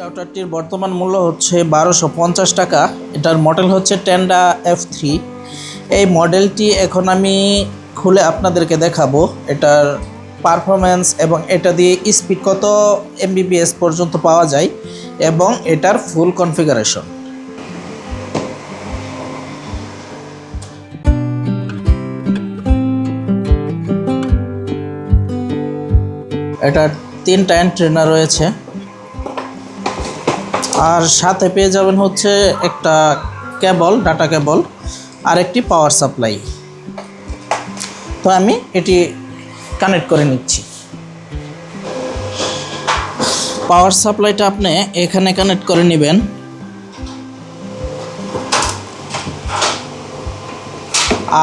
রাউটারটির বর্তমান মূল্য হচ্ছে বারোশো পঞ্চাশ টাকা। এটার মডেল হচ্ছে টেন্ডা এফ থ্রি এই মডেলটি এখন আমি খুলে আপনাদেরকে দেখাবো। এটার পারফরমেন্স এবং এটা দিয়ে স্পিড কত এমবিবিএস পর্যন্ত পাওয়া যায় এবং এটার ফুল কনফিগারেশন এটার তিনটা অ্যান্টেনা রয়েছে। আর সাথে পেয়ে যাবেন হচ্ছে একটা কেবল, ডাটা কেবল, আর একটি পাওয়ার সাপ্লাই তো আমি এটি কানেক্ট করে নিচ্ছি। পাওয়ার সাপ্লাইটা আপনি এখানে কানেক্ট করে নেবেন।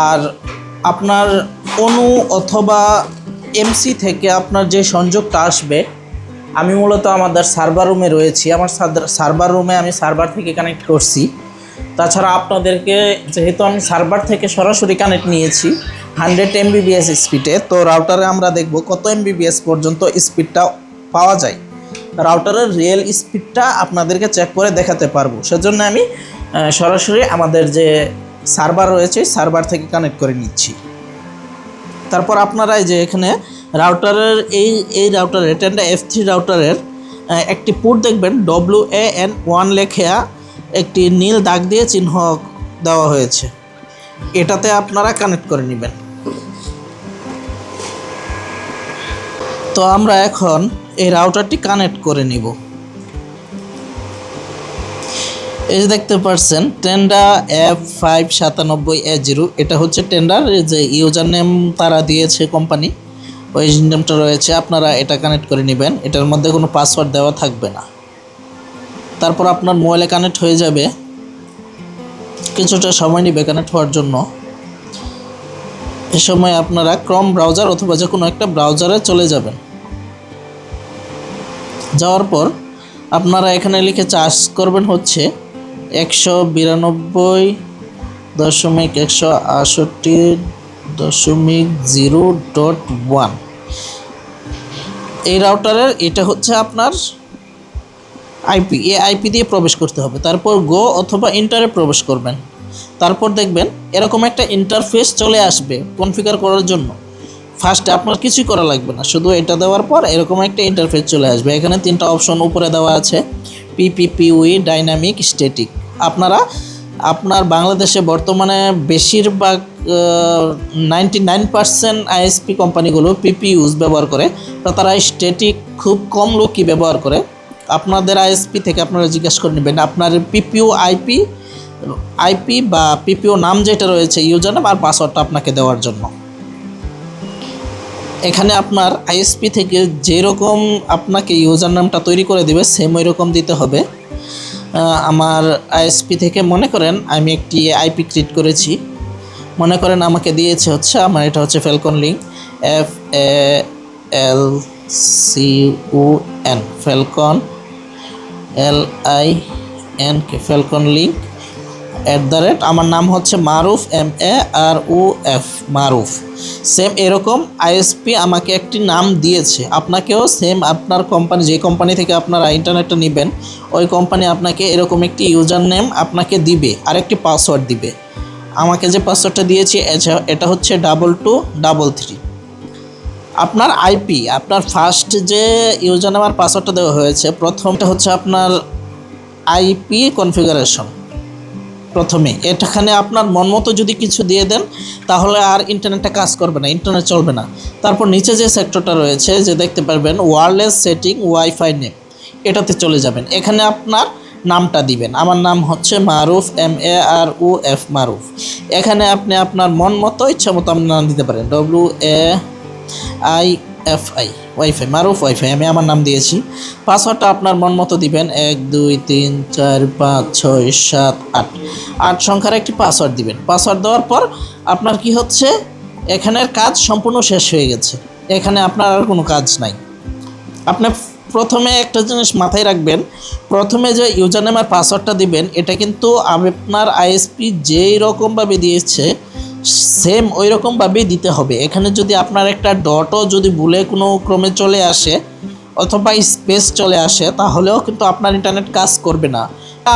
আর আপনার অনু অথবা এমসি থেকে আপনার যে সংযোগটা আসবে আমি মূলত আমাদের সার্ভার রুমে রয়েছি। আমার সার্ভার রুমে আমি সার্ভার থেকে কানেক্ট করছি। তাছাড়া আপনাদেরকে যেহেতু আমি সার্ভার থেকে সরাসরি কানেক্ট নিয়েছি হান্ড্রেড এমবিবিএস স্পিডে তো রাউটারে আমরা দেখব কত এমবিবিএস পর্যন্ত স্পিডটা পাওয়া যায়। রাউটারের রিয়েল স্পিডটা আপনাদেরকে চেক করে দেখাতে পারব। সেজন্য আমি সরাসরি আমাদের যে সার্ভার রয়েছে সার্ভার থেকে কানেক্ট করে নিচ্ছি। তারপর আপনারা যে এখানে রাউটারের এই এই রাউটারের টেন্ডা এফ থ্রি রাউটারের একটি পুট দেখবেন ডব্লিউ এ এন ওয়ান লেখা একটি নীল দাগ দিয়ে চিহ্ন দেওয়া হয়েছে। এটাতে আপনারা কানেক্ট করে নেবেন। তো আমরা এখন এই রাউটারটি কানেক্ট করে নিব। এই যে দেখতে পাচ্ছেন টেন্ডা এফ ফাইভ সাতানব্বই এ জিরো এটা হচ্ছে টেন্ডার যে ইউজার নেম তারা দিয়েছে কোম্পানি ওই নেমটা রয়েছে, আপনারা এটা কানেক্ট করে নেবেন। এটার মধ্যে কোনো পাসওয়ার্ড দেওয়া থাকবে না। তারপর আপনার মোবাইলে কানেক্ট হয়ে যাবে। কিছুটা সময় নেবে কানেক্ট হওয়ার জন্য। এ সময় আপনারা ক্রম ব্রাউজার অথবা যে কোনো একটা ব্রাউজারে চলে যাবেন। যাওয়ার পর আপনারা এখানে লিখে চার্জ করবেন হচ্ছে একশো বিরানব্বই দশমিক একশো আটষট্টি দশমিক জিরো ডট ওয়ান। এই রাউটারের এটা হচ্ছে আপনার আইপি এ আইপি দিয়ে প্রবেশ করতে হবে। তারপর গো অথবা ইন্টারে প্রবেশ করবেন। তারপর দেখবেন এরকম একটা ইন্টারফেস চলে আসবে কনফিগার করার জন্য। ফার্স্টে আপনার কিছুই করা লাগবে না। শুধু এটা দেওয়ার পর এরকম একটা ইন্টারফেস চলে আসবে। এখানে তিনটা অপশন উপরে দেওয়া আছে। পিপিপিউই ডাইনামিক স্ট্যাটিক আপনারা আপনার বাংলাদেশে বর্তমানে বেশিরভাগ নাইনটি নাইন পার্সেন্ট আইএসপি কোম্পানিগুলো পিপি ইউজ ব্যবহার করে। তো তারা স্ট্যাটিক খুব কম লোকই ব্যবহার করে। আপনাদের আইএসপি থেকে আপনারা জিজ্ঞাসা করে নেবেন, আপনার পিপিও আইপি আইপি বা পিপিও নাম যেটা রয়েছে ইউজার নাম আর পাসওয়ার্ডটা আপনাকে দেওয়ার জন্য। এখানে আপনার আইএসপি থেকে যেরকম আপনাকে ইউজার নামটা তৈরি করে দেবে সেম ওই রকম দিতে হবে। আমার আইএসপি থেকে মনে করেন আমি একটি আইপি ক্রিয়েট করেছি। মনে করেন আমাকে দিয়েছে হচ্ছে আমার, এটা হচ্ছে falcon link F A L C O N falcon L I N K falcon link at the rate আমার নাম হচ্ছে Maruf M A R O F Maruf. Same এরকম আইএসপি আমাকে একটি নাম দিয়েছে। আপনাকেও সেম আপনার কোম্পানি যে কোম্পানি থেকে আপনারা ইন্টারনেটটা নেবেন, ওই কোম্পানি আপনাকে এরকম একটি ইউজার নেম আপনাকে দিবে আর একটি পাসওয়ার্ড দিবে। আমাকে যে পাসওয়ার্ডটা দিয়েছে এটা হচ্ছে ডাবল টু ডাবল থ্রি আপনার আইপি আপনার ফার্স্ট যে ইউজার নেম আর পাসওয়ার্ডটা দেওয়া হয়েছে, প্রথমটা হচ্ছে আপনার আইপি কনফিগারেশন প্রথমে। এটাখানে আপনার মন মতো যদি কিছু দিয়ে দেন, তাহলে আর ইন্টারনেটটা কাজ করবে না, ইন্টারনেট চলবে না। তারপর নিচে যে সেক্টরটা রয়েছে, যে দেখতে পারবেন ওয়্যারলেস সেটিং ওয়াইফাই নেম এটাতে চলে যাবেন। এখানে আপনার নামটা দিবেন। আমার নাম হচ্ছে Maruf M A R O F মারুফ। এখানে আপনি আপনার মন মতো ইচ্ছা মতো আপনি নাম দিতে পারেন। W A I F I wifi Maruf wifi আমি আমার নাম দিয়েছি। পাসওয়ার্ডটা আপনার মন মতো দিবেন। এক, দুই, তিন, চার, পাঁচ, ছয়, সাত, আট। আট সংখ্যার একটি পাসওয়ার্ড দিবেন। পাসওয়ার্ড দেওয়ার পর আপনার কি হচ্ছে? এখানের কাজ সম্পূর্ণ শেষ হয়ে গেছে। এখানে আপনার আর কোনো কাজ নাই। আপনি প্রথমে একটা জিনিস মাথায় রাখবেন। প্রথমে যে ইউজার নেম আর পাসওয়ার্ডটা দিবেন, এটা কিন্তু আপনার আইএসপি যেই রকমভাবে দিয়েছে সেম ওই রকমভাবেই দিতে হবে। এখানে যদি আপনার একটা ডটও যদি ভুলে কোনো ক্রমে চলে আসে অথবা স্পেস চলে আসে, তাহলেও কিন্তু আপনার ইন্টারনেট কাজ করবে না।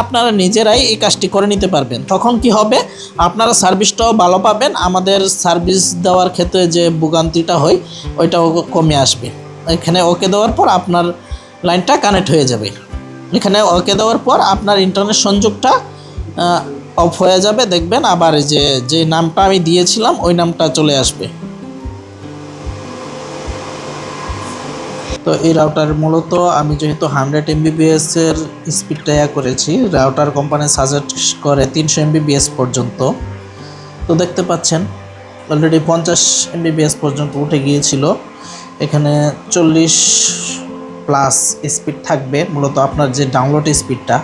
আপনারা নিজেরাই এই কাজটি করে নিতে পারবেন। তখন কি হবে? আপনারা সার্ভিসটাও ভালো পাবেন। আমাদের সার্ভিস দেওয়ার ক্ষেত্রে যে ভোগান্তিটা হয়, ওইটাও কমে আসবে। এখানে ওকে দেওয়ার পর আপনার লাইনটা কানেক্ট হয়ে যাবে। এখানে ওকে দেওয়ার পর আপনার ইন্টারনেট সংযোগটা অফ হয়ে যাবে, দেখবেন। আবার যে যে নামটা আমি দিয়েছিলাম, ওই নামটা চলে আসবে। তো এই রাউটার মূলত আমি যেহেতু হান্ড্রেড এমবিবিএস এর স্পিডটা ইয়া করেছি রাউটার কোম্পানি সাজেস্ট করে তিনশো এমবিবিএস পর্যন্ত। তো দেখতে পাচ্ছেন অলরেডি পঞ্চাশ এমবিবিএস পর্যন্ত উঠে গিয়েছিল। এখানে চল্লিশ প্লাস স্পিড থাকবে, মূলত আপনার যে ডাউনলোড স্পিডটা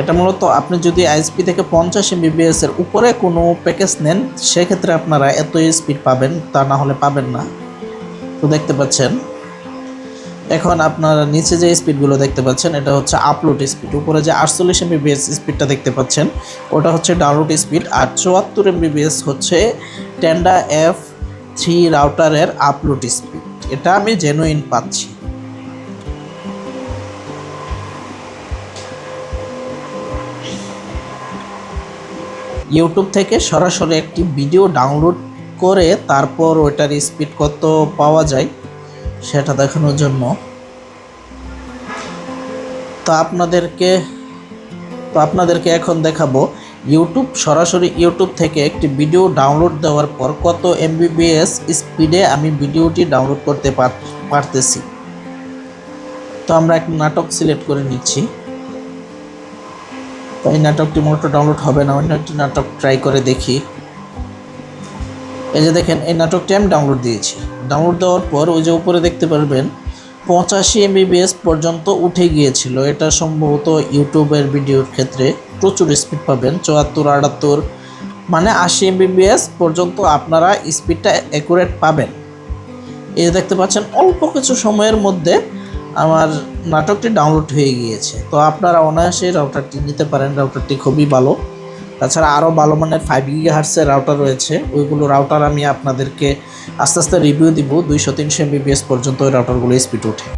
এটা মূলত আপনি যদি আইএসপি থেকে পঞ্চাশ এমবিবিএস এর উপরে কোনো প্যাকেজ নেন, সেক্ষেত্রে আপনারা এত স্পিড পাবেন, তা না হলে পাবেন না। তো দেখতে পাচ্ছেন, এখন আপনারা নিচে যে স্পিডগুলো দেখতে পাচ্ছেন, এটা হচ্ছে আপলোড স্পিড উপরে যে আটচল্লিশ এমবিবিএস স্পিডটা দেখতে পাচ্ছেন, ওটা হচ্ছে ডাউনলোড স্পিড আর চুয়াত্তর এমবিবিএস হচ্ছে টেন্ডা এফ থ্রি রাউটারের আপলোড স্পিড এটা আমি জেনুইন পাচ্ছি। ইউটিউব থেকে সরাসরি একটি ভিডিও ডাউনলোড করে তারপর ওইটার স্পিড কত পাওয়া যায় সেটা দেখানোর জন্য। তো আপনাদেরকে তো আপনাদেরকে এখন দেখাবো ইউটিউব সরাসরি ইউটিউব থেকে একটি ভিডিও ডাউনলোড দেওয়ার পর কত এমবিবিএস স্পিডে আমি ভিডিওটি ডাউনলোড করতে পার- পারতেছি। তো আমরা এক নাটক সিলেক্ট করে নিচ্ছি। তো এই নাটকটি মূলত ডাউনলোড হবে না, অন্য একটি নাটক ট্রাই করে দেখি। এই যে দেখেন, এই নাটকটি আমি ডাউনলোড দিয়েছি। ডাউনলোড দেওয়ার পর ওই যে উপরে দেখতে পারবেন, পঁচাশি এমবিবিএস পর্যন্ত উঠে গিয়েছিল। এটা সম্ভবত ইউটিউবের ভিডিওর ক্ষেত্রে প্রচুর স্পিড পাবেন, চুয়াত্তর, আটাত্তর মানে আশি এমবিবিএস পর্যন্ত আপনারা স্পিডটা অ্যাকুরেট পাবেন। এই দেখতে পাচ্ছেন, অল্প কিছু সময়ের মধ্যে আমার নাটকটি ডাউনলোড হয়ে গিয়েছে। তো আপনারা অনায়াসে রাউটারটি নিতে পারেন রাউটারটি খুবই ভালো। তাছাড়া আরও ভালো মানের ফাইভ গিগা হার্সের রাউটার রয়েছে। ওইগুলো রাউটার আমি আপনাদেরকে আস্তে আস্তে রিভিউ দিব। দুইশো তিনশো এমবিবিএস পর্যন্ত ওই রাউটারগুলো স্পিড ওঠে।